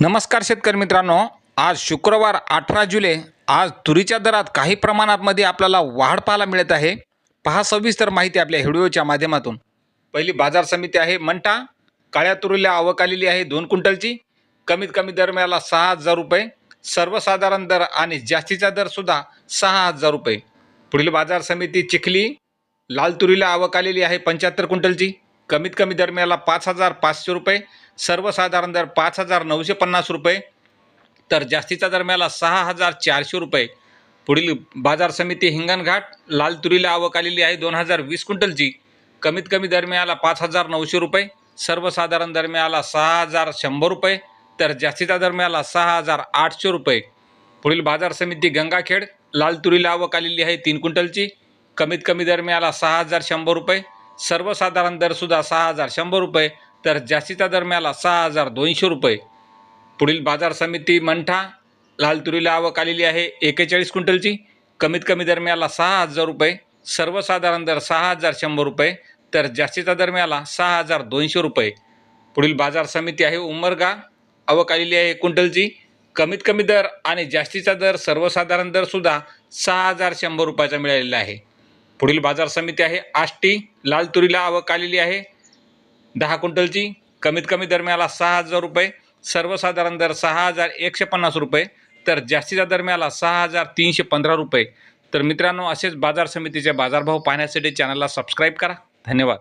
नमस्कार शेतकरी मित्रांनो आज शुक्रवार अठरा जुलै आज तुरीच्या दरात काही प्रमाणामध्ये आपल्याला वाढ पाहायला मिळत आहे. पहा सविस्तर माहिती आपल्या व्हिडिओच्या माध्यमातून. पहिली बाजार समिती आहे मंठा काळ्या तुरीला आवक आलेली आहे दोन क्विंटलची. कमीत कमी दर मिळाला सहा हजार रुपये सर्वसाधारण दर आणि जास्तीचा दरसुद्धा सहा हजार रुपये. पुढील बाजार समिती चिखली लाल तुरीला आवक आलेली आहे पंच्याहत्तर क्विंटलची. कमीत कमी दर मिळाला पाच हजार पाचशे रुपये सर्वसाधारण दर पाच हजार नऊशे पन्नास रुपये तर जास्तीचा दर मिळाला सहा हजार चारशे रुपये. पुढील बाजार समिती हिंगणघाट लाल तुरीला आवक आलेली आहे दोन हजार वीस क्विंटलची. कमीत कमी दर मिळाला पाच हजार नऊशे रुपये सर्वसाधारण दर मिळाला सहा हजार शंभर रुपये तर जास्तीचा दर मिळाला सहा हजार आठशे रुपये. पुढील बाजार समिती गंगाखेड लाल तुरीला आवक आलेली आहे तीन क्विंटलची. कमीत कमी दर मिळाला सहा हजार शंभर रुपये सर्वसाधारण दरसुद्धा सहा हजार शंभर रुपये तर जास्तीचा दर मिळाला सहा हजार दोनशे रुपये. पुढील बाजार समिती मंठा लाल तुरीला आवक आलेली आहे एकेचाळीस क्विंटलची. कमीत कमी दर मिळाला सहा हजार रुपये सर्वसाधारण दर सहा हजार शंभर रुपये तर जास्तीचा दर मिळाला सहा हजार दोनशे रुपये. पुढील बाजार समिती आहे उमरगा आवक आलेली आहे एक क्विंटलची. कमीत कमी दर आणि जास्तीचा दर सर्वसाधारण दरसुद्धा सहा हजार शंभर रुपयाचा मिळालेला आहे. पुढील बाजार समिती आहे. आष्टी लाल तुरीला आवक आलेली आहे. दहा क्विंटलची कमीत कमी दरम्याला सहा हजार रुपये. सर्वसाधारण दर सहा हजार एकशे पन्नास रुपये. तर जास्तीचा दरम्याला सहा हजार तीनशे पंधरा रुपये. तर मित्रांनो असेच बाजार समितीचे बाजारभाव पाहण्यासाठी चॅनलला सबस्क्राईब करा. धन्यवाद.